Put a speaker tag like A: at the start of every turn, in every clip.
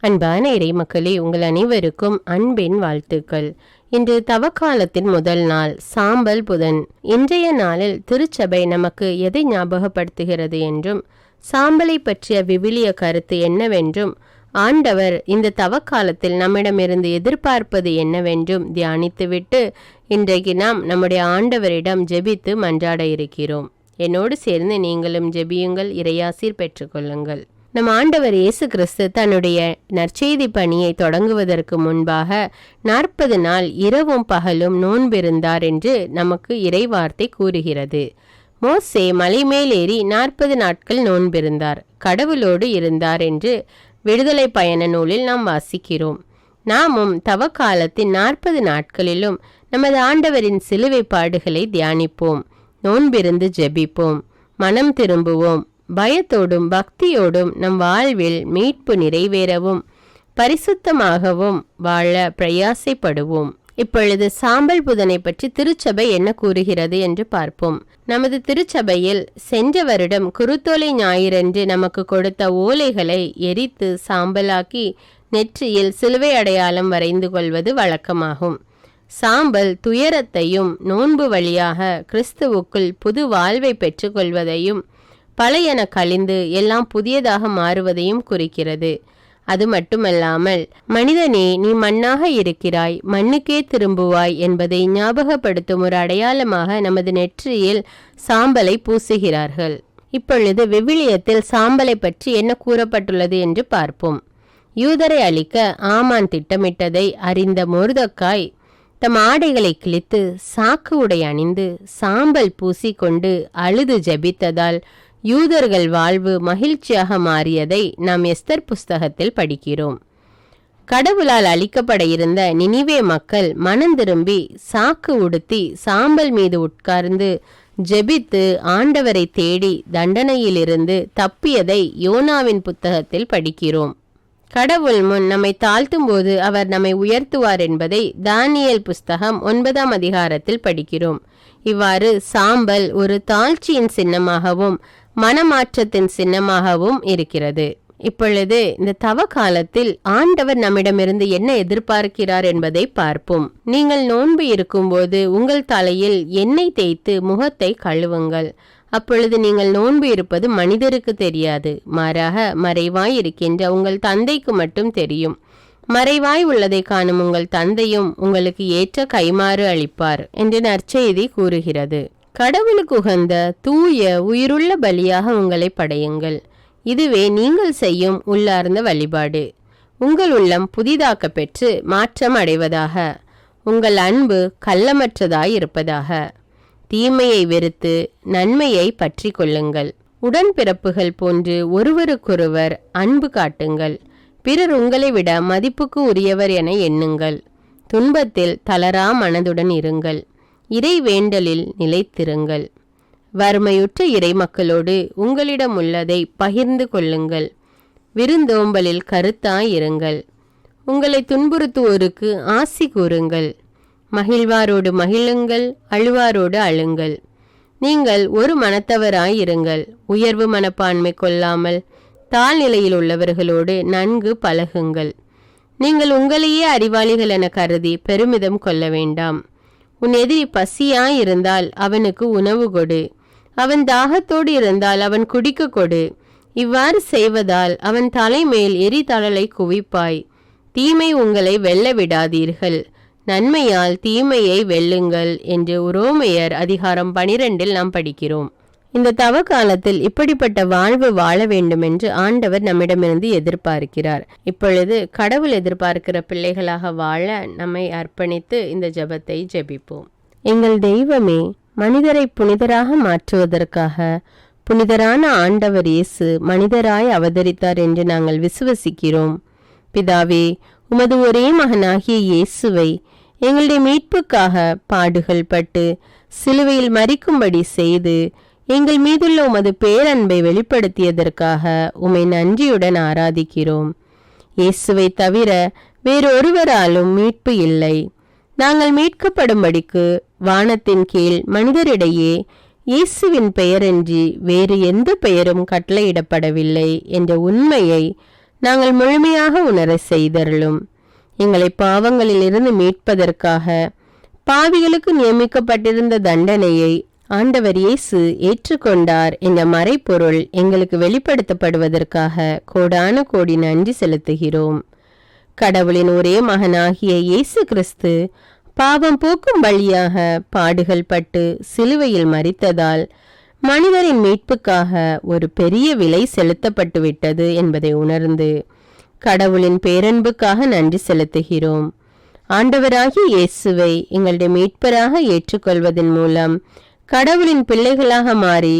A: அன்பான இறைமக்களே உங்கள் அனைவருக்கும் அன்பின் வாழ்த்துக்கள். இன்று தவக்காலத்தின் முதல் நாள் சாம்பல் புதன். இன்றைய நாளில் திருச்சபை நமக்கு எதை ஞாபகப்படுத்துகிறது என்றும் சாம்பலை பற்றிய விவிலிய கருத்து என்னவென்றும் ஆண்டவர் இந்த தவக்காலத்தில் நம்மிடமிருந்து எதிர்பார்ப்பது என்னவென்றும் தியானித்துவிட்டு இன்றைக்கு நாம் நம்முடைய ஆண்டவரிடம் ஜெபித்து மன்றாட இருக்கிறோம். என்னோடு சேர்ந்து நீங்களும் ஜெபியுங்கள் இறையாசீர் பெற்றுக்கொள்ளுங்கள். நம் ஆண்டவர் இயேசு கிறிஸ்து தன்னுடைய நற்செய்தி பணியை தொடங்குவதற்கு முன்பாக நாற்பது நாள் இரவும் பகலும் நோன்பிருந்தார் என்று நமக்கு இறைவார்த்தை கூறுகிறது. மோசே மலை மேலேறி நாற்பது நாட்கள் நோன்பிருந்தார். கடவுளோடு இருந்தார் என்று விடுதலை பயண நூலில் நாம் வாசிக்கிறோம். நாமும் தவக்காலத்தின் நாற்பது நாட்களிலும் நமது ஆண்டவரின் சிலுவை பாடுகளை தியானிப்போம். நோன்பிருந்து ஜெபிப்போம். மனம் திரும்புவோம். பயத்தோடும் பக்தியோடும் நம் வாழ்வில் மீட்பு நிறைவேறவும் பரிசுத்தமாகவும் வாழ பிரயாசைப்படுவோம். இப்பொழுது சாம்பல் புதனை பற்றி திருச்சபை என்ன கூறுகிறது என்று பார்ப்போம். நமது திருச்சபையில் சென்ற வருடம் குருத்தோலை ஞாயிறன்று நமக்கு கொடுத்த ஓலைகளை எரித்து சாம்பலாக்கி நெற்றியில் சிலுவை அடையாளம் வரைந்து கொள்வது வழக்கமாகும். சாம்பல் துயரத்தையும் நோன்பு வழியாக கிறிஸ்துவுக்குள் புது வாழ்வை பெற்றுக்கொள்வதையும் பழையன கழிந்து எல்லாம் புதியதாக மாறுவதையும் குறிக்கிறது. அது மட்டுமல்லாமல் மனிதனே நீ மண்ணாக இருக்கிறாய் மண்ணுக்கே திரும்புவாய் என்பதை ஞாபகப்படுத்தும் ஒரு அடையாளமாக நமது நெற்றியில் சாம்பலை பூசுகிறார்கள். இப்பொழுது விவிலியத்தில் சாம்பலை பற்றி என்ன கூறப்பட்டுள்ளது என்று பார்ப்போம். யூதரை அழிக்க ஆமான் திட்டமிட்டதை அறிந்த மொருதக்காய் தம் ஆடைகளை கிழித்து சாக்கு உடை அணிந்து சாம்பல் பூசிக்கொண்டு அழுது ஜபித்ததால் யூதர்கள் வாழ்வு மகிழ்ச்சியாக மாறியதை நாம் எஸ்தர் புஸ்தகத்தில் படிக்கிறோம். கடவுளால் அளிக்கப்பட இருந்த நினிவே மக்கள் மனம் திரும்பி சாக்கு உடுத்தி சாம்பல் மீது உட்கார்ந்து ஜெபித்து ஆண்டவரை தேடி தண்டனையிலிருந்து தப்பியதை யோனாவின் புத்தகத்தில் படிக்கிறோம். கடவுள் முன் நம்மை தாழ்த்தும் போது அவர் நம்மை உயர்த்துவார் என்பதை தானியல் புஸ்தகம் ஒன்பதாம் அதிகாரத்தில் படிக்கிறோம். இவ்வாறு சாம்பல் ஒரு தாழ்ச்சியின் சின்னமாகவும் மனமாற்றத்தின் சின்னமாகவும் இருக்கிறது. இப்பொழுது இந்த தவ காலத்தில் ஆண்டவர் நம்மிடமிருந்து என்ன எதிர்பார்க்கிறார் என்பதை பார்ப்போம். நீங்கள் நோன்பு இருக்கும்போது உங்கள் தலையில் எண்ணெய் தேய்த்து முகத்தை கழுவுங்கள். அப்பொழுது நீங்கள் நோன்பு இருப்பது மனிதருக்கு தெரியாது. மாறாக மறைவாய் இருக்கின்ற உங்கள் தந்தைக்கு மட்டும் தெரியும். மறைவாய் உள்ளதை காணும் உங்கள் தந்தையும் உங்களுக்கு ஏற்ற கைமாறு அளிப்பார் என்று நற்செய்தி கூறுகிறது. கடவுளுக்கு உகந்த தூய உயிருள்ள பலியாக உங்களை படையுங்கள். இதுவே நீங்கள் செய்யும் உள்ளார்ந்த வழிபாடு. உங்கள் உள்ளம் புதிதாக்க பெற்று மாற்றம் அடைவதாக. உங்கள் அன்பு கள்ளமற்றதாய் இருப்பதாக. தீமையை வெறுத்து நன்மையை பற்றி கொள்ளுங்கள். உடன்பிறப்புகள் போன்று ஒருவருக்கொருவர் அன்பு காட்டுங்கள். பிறர் உங்களை விட மதிப்புக்கு உரியவர் என எண்ணுங்கள். துன்பத்தில் தளரா மனதுடன் இருங்கள். இறை வேண்டலில் நிலைத்திருங்கள். வறுமையுற்ற இறை மக்களோடு உங்களிடம் உள்ளதை பகிர்ந்து கொள்ளுங்கள். விருந்தோம்பலில் கருத்தாய் இருங்கள் உங்களை துன்புறுத்துவோருக்கு ஆசி கூறுங்கள். மகிழ்வாரோடு மகிழுங்கள் அழுவாரோடு அழுங்கள். நீங்கள் ஒரு மனத்தவராய் இருங்கள் உயர்வு மனப்பான்மை கொள்ளாமல் தாழ்நிலையில் உள்ளவர்களோடு நன்கு பழகுங்கள். நீங்கள் உங்களையே அறிவாளிகள் என கருதி பெருமிதம் கொள்ள வேண்டாம். உன் எதிரி பசியாய் இருந்தால் அவனுக்கு உணவு கொடு. அவன் தாகத்தோடு இருந்தால் அவன் குடிக்க கொடு. இவ்வாறு செய்வதால் அவன் தலைமேல் எரிதழலை குவிப்பாய். தீமை உங்களை வெல்ல விடாதீர்கள். நன்மையால் தீமையை வெல்லுங்கள் என்று உரோமையர் அதிகாரம் பனிரெண்டில் நாம் படிக்கிறோம். இந்த தவ காலத்தில் இப்படிப்பட்ட வாழ்வு வாழ வேண்டும் என்று ஆண்டவர் நம்மிடமிருந்து எதிர்பார்க்கிறார். இப்பொழுது கடவுள் எதிர்பார்க்கிற பிள்ளைகளாக வாழ நம்மை அர்ப்பணித்து இந்த ஜெபத்தை ஜெபிப்போம். எங்கள் தெய்வமே மனிதரை புனிதராக மாற்றுவதற்காக புனிதரான ஆண்டவர் இயேசு மனிதராய் அவதரித்தார் என்று நாங்கள் விசுவசிக்கிறோம். பிதாவே உமது ஒரே மகனாகிய இயேசுவை எங்களுடைய மீட்புக்காக பாடுகள் பட்டு சிலுவையில் மறிக்கும்படி செய்து எங்கள் மீதுள்ள உமது பேரன்பை வெளிப்படுத்தியதற்காக உமை நன்றியுடன் ஆராதிக்கிறோம். இயேசுவை தவிர வேறொருவராலும் மீட்பு இல்லை. நாங்கள் மீட்கப்படும்படிக்கு வானத்தின் கீழ் மனிதரிடையே இயேசுவின் பெயரின்றி வேறு எந்த பெயரும் கட்டளையிடப்படவில்லை என்ற உண்மையை நாங்கள் முழுமையாக உணர செய்தருளும். எங்களை பாவங்களிலிருந்து மீட்பதற்காக பாவிகளுக்கு நியமிக்கப்பட்டிருந்த தண்டனையை ஆண்டவர் இயேசு ஏற்றுக்கொண்டார் என்ற மறைப்பொருள் எங்களுக்கு வெளிப்படுத்தப்படுவதற்காக கோடான கோடி நன்றி செலுத்துகிறோம். கடவுளின் ஒரே மகனாகிய இயேசு கிறிஸ்து பாவம் போக்கும் வழியாக பாடுகள் பட்டு சிலுவையில் மறித்ததால் மனிதரின் மீட்புக்காக ஒரு பெரிய விலை செலுத்தப்பட்டு விட்டது என்பதை உணர்ந்து கடவுளின் பேரன்புக்காக நன்றி செலுத்துகிறோம். ஆண்டவராகிய இயேசுவை எங்களுடைய மீட்பராக ஏற்றுக்கொள்வதன் மூலம் கடவுளின் பிள்ளைகளாக மாறி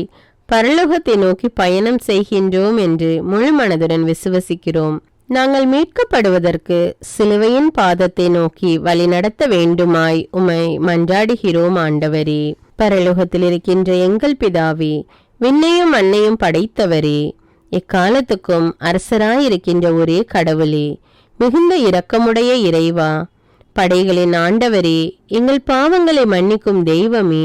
A: பரலோகத்தை நோக்கி பயணம் செய்கின்றோம் என்று முழு மனதுடன் விசுவசிக்கிறோம். நாங்கள் மீட்கப்படுவதற்கு சிலுவையின் பாதத்தை நோக்கி வழிநடத்த வேண்டுமாய் உமை மன்றாடுகிறோம் ஆண்டவரே. பரலோகத்தில் இருக்கின்ற எங்கள் பிதாவே விண்ணையும் மண்ணையும் படைத்தவரே. எக்காலத்துக்கும் அரசராயிருக்கின்ற ஒரே கடவுளே மிகுந்த இரக்கமுடைய இறைவா. படைகளின் ஆண்டவரே எங்கள் பாவங்களை மன்னிக்கும் தெய்வமே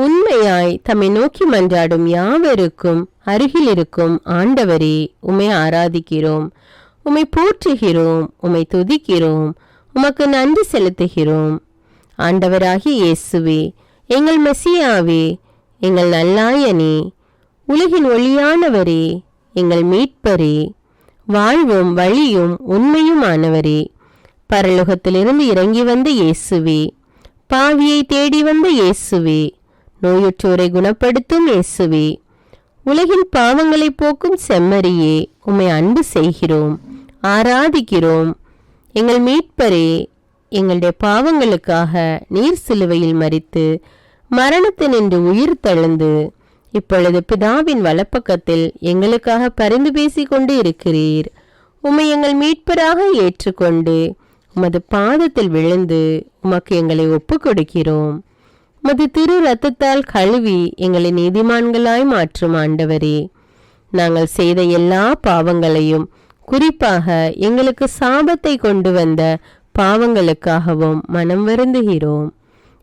A: உண்மையாய் தம்மை நோக்கி மன்றாடும் யாவருக்கும் அருகில் இருக்கும் ஆண்டவரே உமை ஆராதிக்கிறோம் உமை போற்றுகிறோம் உமை துதிக்கிறோம் உமக்கு நன்றி செலுத்துகிறோம். ஆண்டவராகி இயேசுவே எங்கள் மெசியாவே எங்கள் நல்லாயனே உலகின் ஒளியானவரே எங்கள் மீட்பரே வாழ்வும் வழியும் உண்மையுமானவரே பரலோகத்திலிருந்து இறங்கி வந்த இயேசுவே பாவியை தேடி வந்த இயேசுவே நோயுற்றோரை குணப்படுத்தும் இயேசுவே. உலகின் பாவங்களை போக்கும் செம்மறியே உம்மை அன்பு செய்கிறோம் ஆராதிக்கிறோம். எங்கள் மீட்பரே எங்களுடைய பாவங்களுக்காக நீர் சிலுவையில் மறித்து மரணத்தினின்று உயிர் தழுந்து இப்பொழுது பிதாவின் வலப்பக்கத்தில் எங்களுக்காக பரிந்து பேசி கொண்டு இருக்கிறீர். உம்மை எங்கள் மீட்பராக ஏற்றுக்கொண்டு உமது பாதத்தில் விழுந்து உமக்கு எங்களை ஒப்புக் கொடுக்கிறோம் உமது திரு ரத்தத்தால் கழுவி எங்களை நீதிமான்களாய் மாற்றும் ஆண்டவரே. நாங்கள் செய்த எல்லா பாவங்களையும் குறிப்பாக எங்களுக்கு சாபத்தை கொண்டு வந்த பாவங்களுக்காகவும் மனம் வருந்துகிறோம்.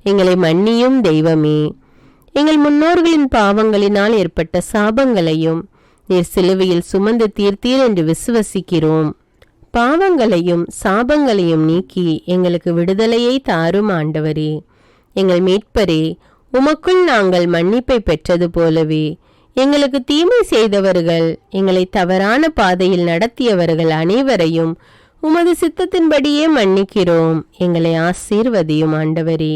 A: எங்களை மன்னியும் தெய்வமே. எங்கள் முன்னோர்களின் பாவங்களினால் ஏற்பட்ட சாபங்களையும் நீர் சிலுவையில் சுமந்து தீர்த்தீர் என்று விசுவசிக்கிறோம். பாவங்களையும் சாபங்களையும் நீக்கி எங்களுக்கு விடுதலையை தாரும் ஆண்டவரே. எங்கள் மீட்பரே உமக்குள் நாங்கள் மன்னிப்பை பெற்றது போலவே எங்களுக்கு தீமை செய்தவர்கள் எங்களை தவறான பாதையில் நடத்தியவர்கள் அனைவரையும் உமது சித்தத்தின்படியே மன்னிக்கிறோம் எங்களை ஆசீர்வதியும் ஆண்டவரே.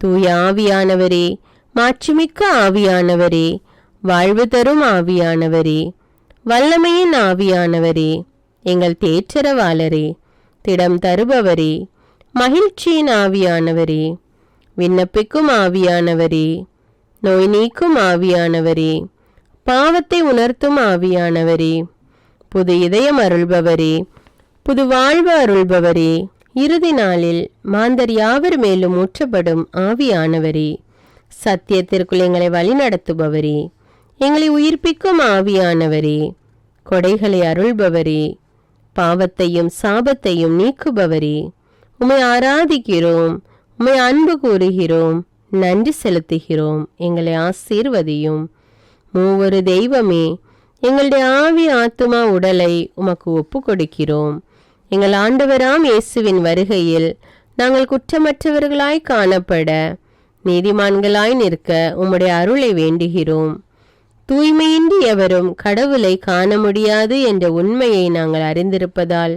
A: தூய ஆவியானவரே மாட்சிமிக்க ஆவியானவரே வாழ்வு தரும் ஆவியானவரே வல்லமையின் ஆவியானவரே எங்கள் தேற்றரவாளரே திடம் தருபவரே மகிழ்ச்சியின் ஆவியானவரே. விண்ணப்பிக்கும் ஆவியானவரே. நோய் நீக்கும் ஆவியானவரே. பாவத்தை உணர்த்தும் ஆவியானவரே. புது இதயம் அருள்பவரே. புது வாழ்வு அருள்பவரே. இறுதி நாளில் மாந்தர் யாவர் மேலும் ஊற்றப்படும் ஆவியானவரே. சத்தியத்திற்குள் எங்களை வழிநடத்துபவரே. எங்களை உயிர்ப்பிக்கும் ஆவியானவரே. கொடைகளை அருள்பவரே. பாவத்தையும் சாபத்தையும் நீக்குபவரே. உம்மை ஆராதிக்கிறோம். உம்மை அன்பு கூறுகிறோம் நன்றி செலுத்துகிறோம் எங்களை ஆசீர்வதியும். மூவொரு தெய்வமே எங்களுடைய ஆவி ஆத்துமா உடலை உமக்கு ஒப்பு கொடுக்கிறோம் எங்கள் ஆண்டவராம் இயேசுவின் வருகையில் நாங்கள் குற்றமற்றவர்களாய் காணப்பட நீதிமான்களாய் நிற்க உம்முடைய அருளை வேண்டுகிறோம். தூய்மையின்றி எவரும் கடவுளை காண முடியாது என்ற உண்மையை நாங்கள் அறிந்திருப்பதால்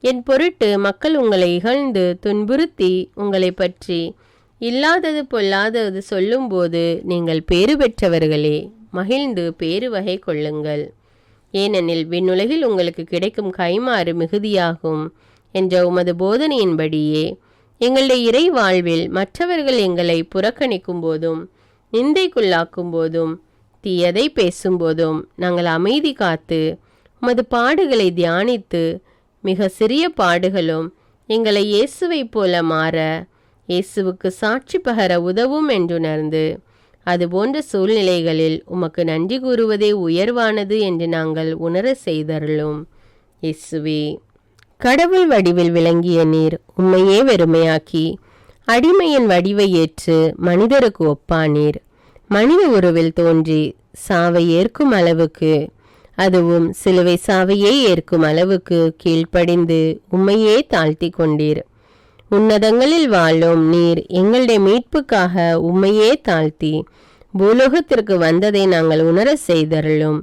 A: என் பொருட்டு மக்கள் உங்களை இகழ்ந்து துன்புறுத்தி உங்களை பற்றி இல்லாதது பொல்லாதது சொல்லும்போது நீங்கள் பேறு பெற்றவர்களே மகிழ்ந்து பேறு வகை கொள்ளுங்கள். ஏனெனில் விண்ணுலகில் உங்களுக்கு கிடைக்கும் கைமாறு மிகுதியாகும் என்ற உமது போதனையின்படியே எங்களுடைய இறை வாழ்வில் மற்றவர்கள் எங்களை புறக்கணிக்கும் போதும் நிந்தைக்குள்ளாக்கும் போதும் தீயதை பேசும்போதும் நாங்கள் அமைதி காத்து உமது பாடுகளை தியானித்து மிக சிறிய பாடுகளும் எங்களை இயேசுவைப் போல மாற இயேசுவுக்கு சாட்சி பகர உதவும் என்றுணர்ந்து அதுபோன்ற சூழ்நிலைகளில் உமக்கு நன்றி கூறுவதே உயர்வானது என்று நாங்கள் உணர செய்தருளும். இயேசுவே கடவுள் வடிவில் விளங்கிய நீர் உண்மையே வெறுமையாக்கி அடிமையின் வடிவை ஏற்று மனிதருக்கு ஒப்பானீர். மனித உருவில் தோன்றி சாவை ஏற்கும் அளவுக்கு அதுவும் சிலுவை சாவையே ஏற்கும் அளவுக்கு கீழ்ப்படிந்து உம்மையே தாழ்த்தி கொண்டீர் உன்னதங்களில் வாழும் நீர் எங்களுடைய மீட்புக்காக உம்மையே தாழ்த்தி பூலோகத்திற்கு வந்ததை நாங்கள் உணர செய்தருளும்.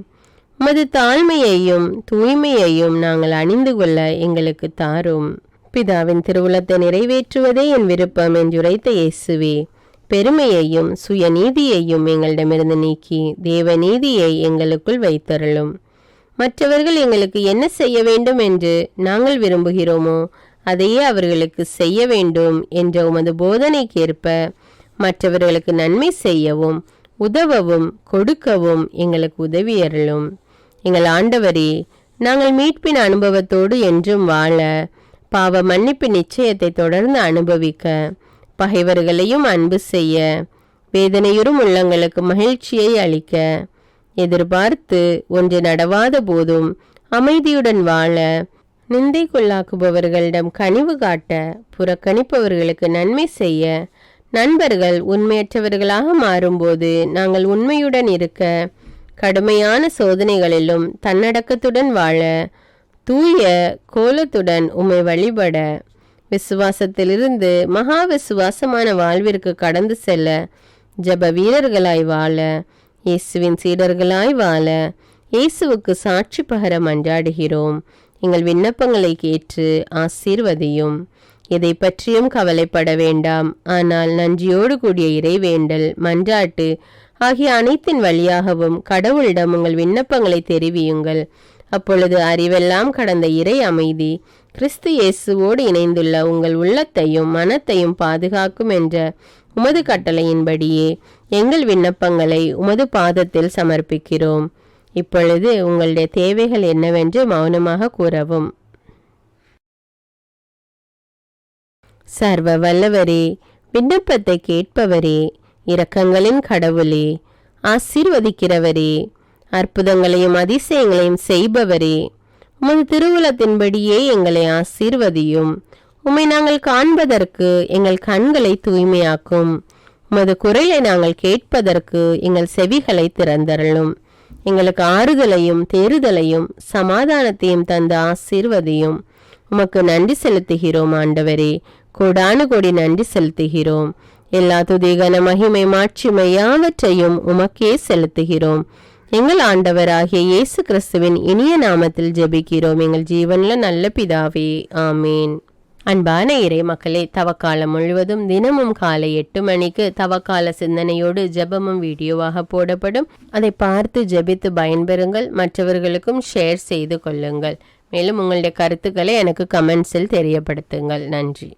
A: உமது தாழ்மையையும் தூய்மையையும் நாங்கள் அணிந்து கொள்ள எங்களுக்கு தாரும். பிதாவின் திருவுளத்தை நிறைவேற்றுவதே என் விருப்பம் என்றுரைத்த இயேசுவே பெருமையையும் சுயநீதியையும் எங்களிடமிருந்து நீக்கி தேவநீதியை எங்களுக்குள் வைத்தருளும். மற்றவர்கள் எங்களுக்கு என்ன செய்ய வேண்டும் என்று நாங்கள் விரும்புகிறோமோ அதையே அவர்களுக்கு செய்ய வேண்டும் என்ற உமது போதனைக்கேற்ப மற்றவர்களுக்கு நன்மை செய்யவும் உதவவும் கொடுக்கவும் எங்களுக்கு உதவியருளும் எங்கள் ஆண்டவரே நாங்கள் மீட்பின் அனுபவத்தோடு என்றும் வாழ பாவ மன்னிப்பு நிச்சயத்தை தொடர்ந்து அனுபவிக்க பகைவர்களையும் அன்பு செய்ய வேதனையுறும் உள்ளங்களுக்கு மகிழ்ச்சியை அளிக்க எதிர்பார்த்து ஒன்று நடவாத போதும் அமைதியுடன் வாழ நிந்தைக்குள்ளாக்குபவர்களிடம் கனிவு காட்ட புறக்கணிப்பவர்களுக்கு நன்மை செய்ய நண்பர்கள் உண்மையற்றவர்களாக மாறும்போது நாங்கள் உண்மையுடன் இருக்க கடுமையான சோதனைகளிலும் தன்னடக்கத்துடன் வாழ தூய கோலத்துடன் உமை வழிபட விசுவாசத்திலிருந்து மகா விசுவாசமான வாழ்விற்கு கடந்து செல்ல ஜப வீரர்களாய் வாழ இயேசுவின் சீடர்களாய் வாழ இயேசுவுக்கு சாட்சி பகர மன்றாடுகிறோம் எங்கள் விண்ணப்பங்களை கேற்று ஆசீர்வதியும். எதை பற்றியும் கவலைப்பட வேண்டாம். ஆனால் நன்றியோடு கூடிய இறைவேண்டல் மன்றாட்டு ஆகிய அனைத்தின் வழியாகவும் கடவுளிடம் உங்கள் விண்ணப்பங்களை தெரிவியுங்கள். அப்பொழுது அறிவெல்லாம் கடந்த இறை அமைதி கிறிஸ்து இயேசுவோடு இணைந்துள்ள உங்கள் உள்ளத்தையும் மனத்தையும் பாதுகாக்கும் என்ற உமது கட்டளையின்படியே எங்கள் விண்ணப்பங்களை உமது பாதத்தில் சமர்ப்பிக்கிறோம். இப்பொழுது உங்களுடைய தேவைகள் என்னவென்று மௌனமாக கூறவும். சர்வ வல்லவரே விண்ணப்பத்தை கேட்பவரே இரக்கங்களின் கடவுளே ஆசீர்வதிக்கிறவரே அற்புதங்களையும் அதிசயங்களையும் செய்பவரே உமது திருவுலத்தின்படியே எங்களை ஆசீர்வதியும். உம்மை நாங்கள் காண்பதற்கு எங்கள் கண்களை தூய்மையாக்கும். உமது குரலை நாங்கள் கேட்பதற்கு எங்கள் செவிகளை திறந்தருளும். எங்களுக்கு ஆறுதலையும் தேறுதலையும் சமாதானத்தையும் தந்த ஆசீர்வதியும். உமக்கு நன்றி செலுத்துகிறோம் ஆண்டவரே. கோடானு கோடி நன்றி செலுத்துகிறோம். எல்லா துதிகன மகிமை மாட்சிமை யாவற்றையும் உமக்கே செலுத்துகிறோம். எங்கள் ஆண்டவராகிய இயேசு கிறிஸ்துவின் இனிய நாமத்தில் ஜெபிக்கிறோம். எங்கள் ஜீவன்ல நல்ல பிதாவே. ஆமீன். அன்பான இறை மக்களே தவக்காலம் முழுவதும் தினமும் காலை எட்டு மணிக்கு தவக்கால சிந்தனையோடு ஜெபமும் வீடியோவாக போடப்படும். அதை பார்த்து ஜெபித்து பயன்பெறுங்கள். மற்றவர்களுக்கும் ஷேர் செய்து கொள்ளுங்கள். மேலும் உங்களுடைய கருத்துக்களை எனக்கு கமெண்ட்ஸில் தெரியப்படுத்துங்கள். நன்றி.